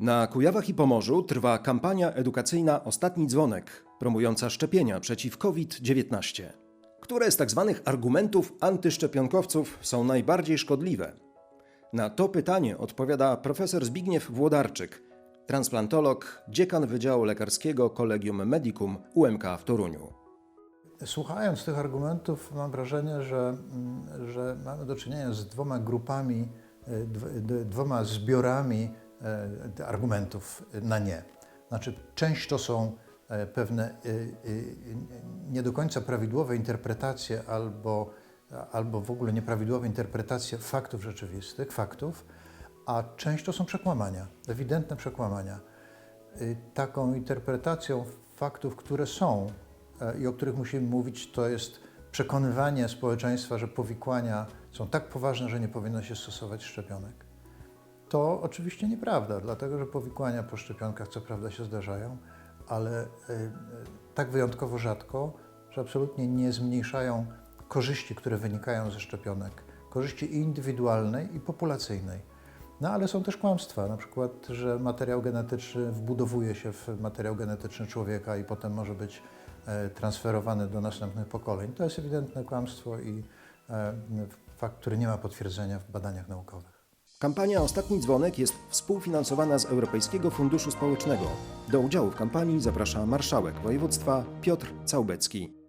Na Kujawach i Pomorzu trwa kampania edukacyjna Ostatni Dzwonek, promująca szczepienia przeciw COVID-19. Które z tzw. argumentów antyszczepionkowców są najbardziej szkodliwe? Na to pytanie odpowiada profesor Zbigniew Włodarczyk, transplantolog, dziekan Wydziału Lekarskiego Collegium Medicum UMK w Toruniu. Słuchając tych argumentów, mam wrażenie, że, mm, że mamy do czynienia z dwoma grupami, e, dwoma zbiorami argumentów na nie. Znaczy, część to są e, pewne e, e, nie do końca prawidłowe interpretacje albo, albo w ogóle nieprawidłowe interpretacje faktów rzeczywistych, faktów, a część to są przekłamania, ewidentne przekłamania. Taką interpretacją faktów, które są e, i o których musimy mówić, to jest przekonywanie społeczeństwa, że powikłania są tak poważne, że nie powinno się stosować szczepionek. To oczywiście nieprawda, dlatego że powikłania po szczepionkach co prawda się zdarzają, ale y, y, tak wyjątkowo rzadko, że absolutnie nie zmniejszają korzyści, które wynikają ze szczepionek, korzyści indywidualnej i populacyjnej. No ale są też kłamstwa, na przykład, że materiał genetyczny wbudowuje się w materiał genetyczny człowieka i potem może być e, transferowany do następnych pokoleń. To jest ewidentne kłamstwo i e, fakt, który nie ma potwierdzenia w badaniach naukowych. Kampania Ostatni Dzwonek jest współfinansowana z Europejskiego Funduszu Społecznego. Do udziału w kampanii zaprasza marszałek województwa Piotr Całbecki.